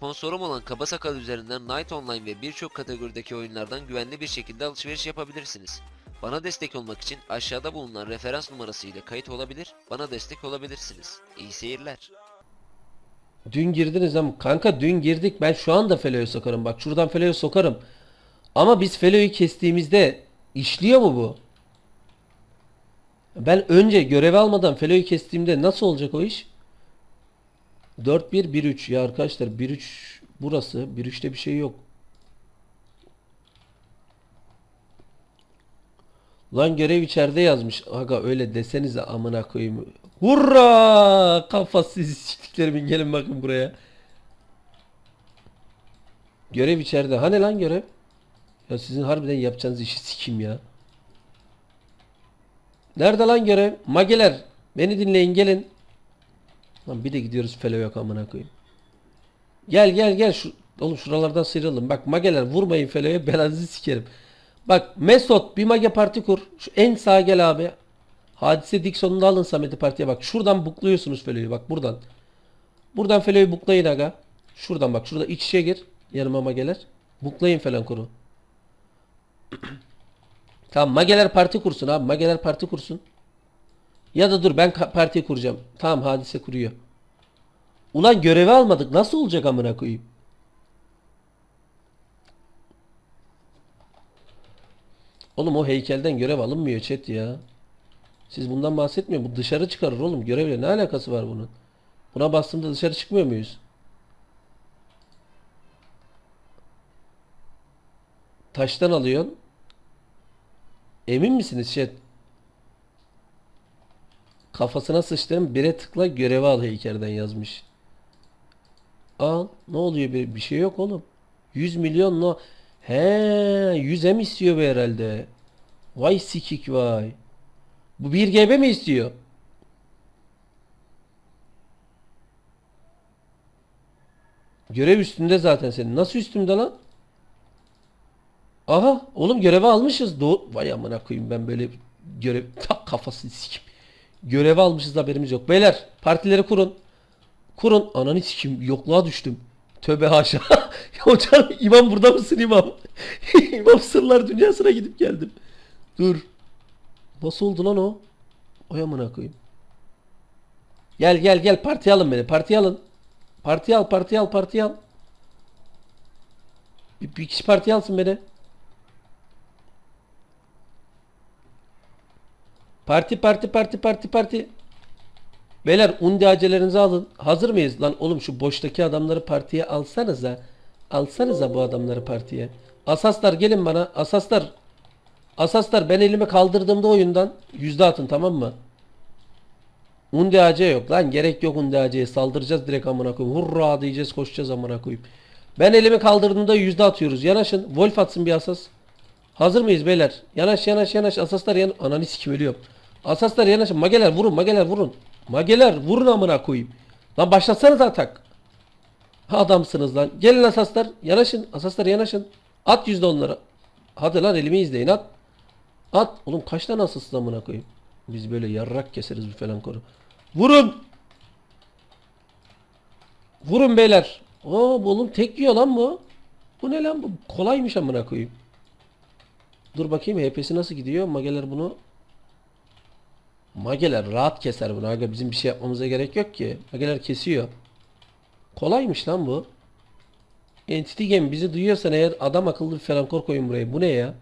Sponsorum olan Kaba Sakal üzerinden Night Online ve birçok kategorideki oyunlardan güvenli bir şekilde alışveriş yapabilirsiniz. Bana destek olmak için aşağıda bulunan referans numarası ile kayıt olabilir, bana destek olabilirsiniz. İyi seyirler. Dün girdiniz ama kanka dün girdik ben şu anda Felo'ya sokarım bak şuradan Felo'ya sokarım. Ama biz Felo'yu kestiğimizde işliyor mu bu? Ben önce görev almadan Felo'yu kestiğimde nasıl olacak o iş? 4-1-1-3 ya arkadaşlar 1-3 burası 1-3'te bir şey yok. Lan görev içeride yazmış. Aga öyle desenize amına koyayım. Hurra! Kafasız siktiklerimin gelin bakın buraya. Görev içeride. Hani lan görev? Ya sizin harbiden yapacağınız işi sikim ya. Nerede lan görev? Mageler. Beni dinleyin gelin. Lan bir de gidiyoruz felo yok amına koyayım. Gel gel gel şu oğlum şuralardan sıyrılalım. Bak mageler vurmayın feloya belanızı sikerim. Bak Mesot bir mage parti kur. Şu en sağa gel abi. Hadise Dixon'unu alın Samet'i partiye bak. Şuradan bukluyorsunuz feloyu bak buradan. Buradan feloyu buklayın aga. Şuradan bak şurada iç içe gir. Yanıma mageler. Buklayın falan kuru. tamam mageler parti kursun abi. Mageler parti kursun. Ya da dur ben parti kuracağım. Tamam hadise kuruyor. Ulan görevi almadık. Nasıl olacak amına koyayım? Oğlum o heykelden görev alınmıyor chat ya. Siz bundan bahsetmiyor. Bu dışarı çıkarır oğlum. Görevle ne alakası var bunun? Buna bastığımda dışarı çıkmıyor muyuz? Taştan alıyorsun. Emin misiniz chat? Kafasına sıçtığım bire tıkla görevi al heykelden yazmış. Al. Ne oluyor? Bir, bir şey yok oğlum. 100 milyon no. He, 100'e mi istiyor bu herhalde? Vay sikik vay. Bu 1 GB mi istiyor? Görev üstünde zaten senin. Nasıl üstümde lan? Aha oğlum görevi almışız. Doğru. Vay amına koyayım ben böyle görev tak kafasını sikim. Görevi almışız haberimiz yok. Beyler partileri kurun. Kurun. Ananı sikim yokluğa düştüm. Tövbe haşa. ya hocam imam burada mısın imam? imam sırlar dünyasına gidip geldim. Dur. Nasıl oldu lan o? Oy amına koyayım. Gel gel gel partiye alın beni. Partiye alın. Partiye al partiye al partiye al. Bir, bir kişi partiye alsın beni. Parti parti parti parti parti. Beyler undi acelerinizi alın. Hazır mıyız? Lan oğlum şu boştaki adamları partiye alsanıza. Alsanıza bu adamları partiye. Asaslar gelin bana. Asaslar. Asaslar ben elimi kaldırdığımda oyundan yüzde atın tamam mı? Undi AC yok lan gerek yok Undi AC'ye saldıracağız direkt amına koyayım. Hurra diyeceğiz koşacağız amına koyayım. Ben elimi kaldırdığımda yüzde atıyoruz. Yanaşın. Wolf atsın bir asas. Hazır mıyız beyler? Yanaş yanaş yanaş. Asaslar yan... Ananı sikim ölüyorum. Asaslar yanaşın. Mageler vurun mageler vurun. Mageler vurun amına koyayım. Lan başlatsanız atak. Adamsınız lan. Gelin asaslar. Yanaşın. Asaslar yanaşın. At yüzde onlara. Hadi lan elimi izleyin at. At. Oğlum kaç tane asasız amına koyayım. Biz böyle yarrak keseriz bu falan koru. Vurun. Vurun beyler. Oo oğlum tek yiyor lan bu. Bu ne lan bu? Kolaymış amına koyayım. Dur bakayım HP'si nasıl gidiyor? Mageler bunu Mageler rahat keser bunu. Aga bizim bir şey yapmamıza gerek yok ki. Mageler kesiyor. Kolaymış lan bu. Entity Game bizi duyuyorsan eğer adam akıllı bir felankor koyun buraya. Bu ne ya?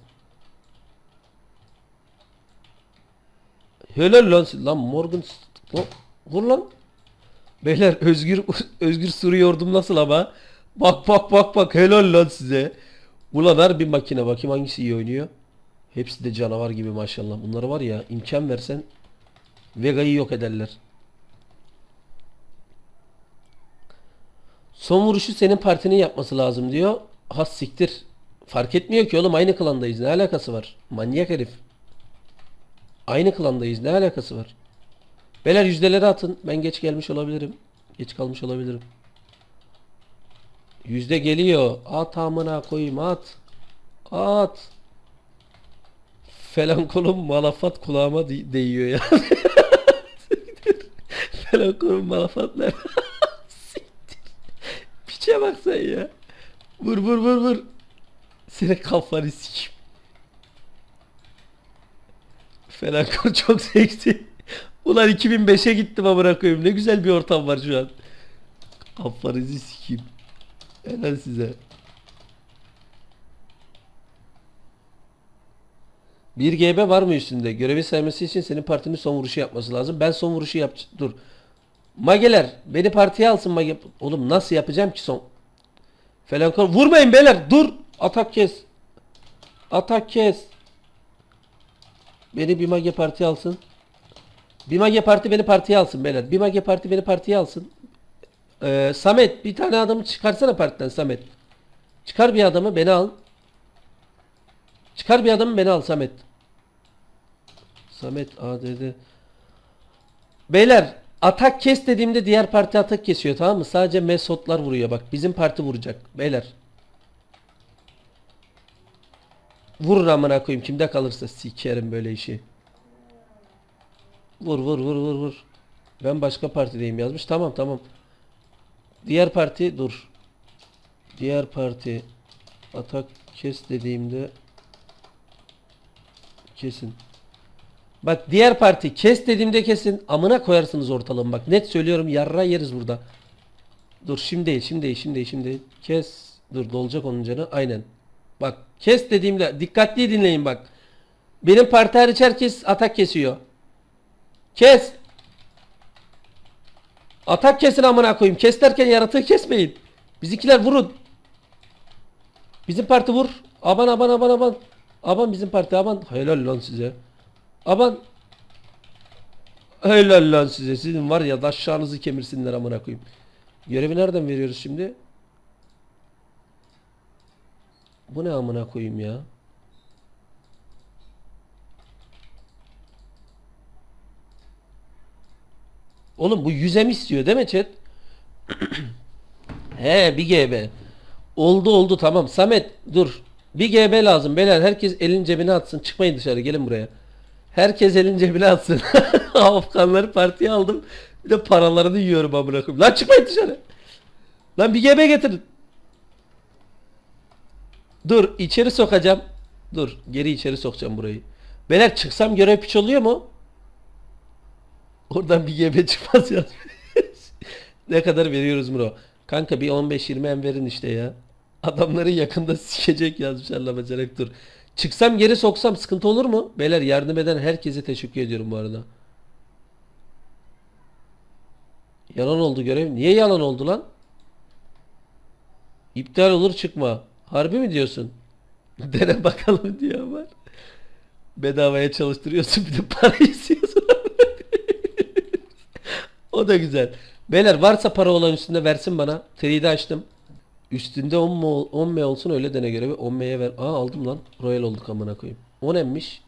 Helal lan lan Morgan vur lan. Beyler Özgür Özgür Suri yordum nasıl ama? Bak bak bak bak helal lan size. Ulan her bir makine bakayım hangisi iyi oynuyor. Hepsi de canavar gibi maşallah. Bunları var ya imkan versen Vega'yı yok ederler. Son vuruşu senin partinin yapması lazım diyor. Has siktir. Fark etmiyor ki oğlum aynı klandayız. Ne alakası var? Manyak herif. Aynı klandayız. Ne alakası var? Beyler yüzdeleri atın. Ben geç gelmiş olabilirim. Geç kalmış olabilirim. Yüzde geliyor. At amına koyayım at. At. Falan kolum malafat kulağıma de- değiyor ya. Falan kolum malafat nerede? Siktir. Piçe bak sen ya. Vur vur vur vur. Senin kafanı sikeyim. Felankor çok seksi. Ulan 2005'e gittim amına koyayım. Ne güzel bir ortam var şu an. Kafanızı sikeyim. Helal size. Bir GB var mı üstünde? Görevi sayması için senin partinin son vuruşu yapması lazım. Ben son vuruşu yap... Dur. Mageler beni partiye alsın Mage. Oğlum nasıl yapacağım ki son? Felankor vurmayın beyler dur. Atak kes. Atak kes. Beni bir Mage partiye alsın. Bir Mage parti beni partiye alsın beyler. Bir Mage parti beni partiye alsın. Ee, Samet bir tane adamı çıkarsana partiden Samet. Çıkar bir adamı beni al. Çıkar bir adamı beni al Samet. Samet ADD. Beyler atak kes dediğimde diğer parti atak kesiyor tamam mı? Sadece mesotlar vuruyor bak. Bizim parti vuracak. Beyler. Vurun amına koyayım kimde kalırsa sikerim böyle işi. Vur vur vur vur vur. Ben başka partideyim yazmış. Tamam tamam. Diğer parti dur. Diğer parti atak kes dediğimde kesin. Bak diğer parti kes dediğimde kesin amına koyarsınız ortalığımı bak net söylüyorum yarra yeriz burada. Dur şimdi değil şimdi değil şimdi şimdi. Kes dur dolacak onun canı aynen. Bak kes dediğimde dikkatli dinleyin bak. Benim parti hariç herkes atak kesiyor. Kes. Atak kesin amına koyayım. Kes derken yaratığı kesmeyin. Bizimkiler vurun. Bizim parti vur. Aban aban aban aban. Aban bizim parti aban. Helal lan size. Aban. Helal lan size. Sizin var ya daşşağınızı kemirsinler amına koyayım. Görevi nereden veriyoruz şimdi? Bu ne amına koyayım ya? Oğlum bu yüzem istiyor değil mi chat? He bir GB. Oldu oldu tamam. Samet dur. Bir GB lazım. Beyler herkes elin cebine atsın. Çıkmayın dışarı gelin buraya. Herkes elin cebine atsın. Afganları partiye aldım. Bir de paralarını yiyorum amına koyayım. Lan çıkmayın dışarı. Lan bir GB getirin. Dur içeri sokacağım. Dur geri içeri sokacağım burayı. Beyler çıksam görev piç oluyor mu? Oradan bir GB çıkmaz ya. ne kadar veriyoruz Muro? Kanka bir 15-20 em verin işte ya. Adamları yakında sikecek yazmışlar la bacanak dur. Çıksam geri soksam sıkıntı olur mu? Beyler yardım eden herkese teşekkür ediyorum bu arada. Yalan oldu görev. Niye yalan oldu lan? İptal olur çıkma. Harbi mi diyorsun? Dene bakalım diyor ama. Bedavaya çalıştırıyorsun bir de para istiyorsun. o da güzel. Beyler varsa para olan üstünde versin bana. 3'de açtım. Üstünde 10 mu 10 m olsun öyle dene görevi. 10 m'ye ver. Aa aldım lan. Royal olduk amına koyayım. 10 emmiş.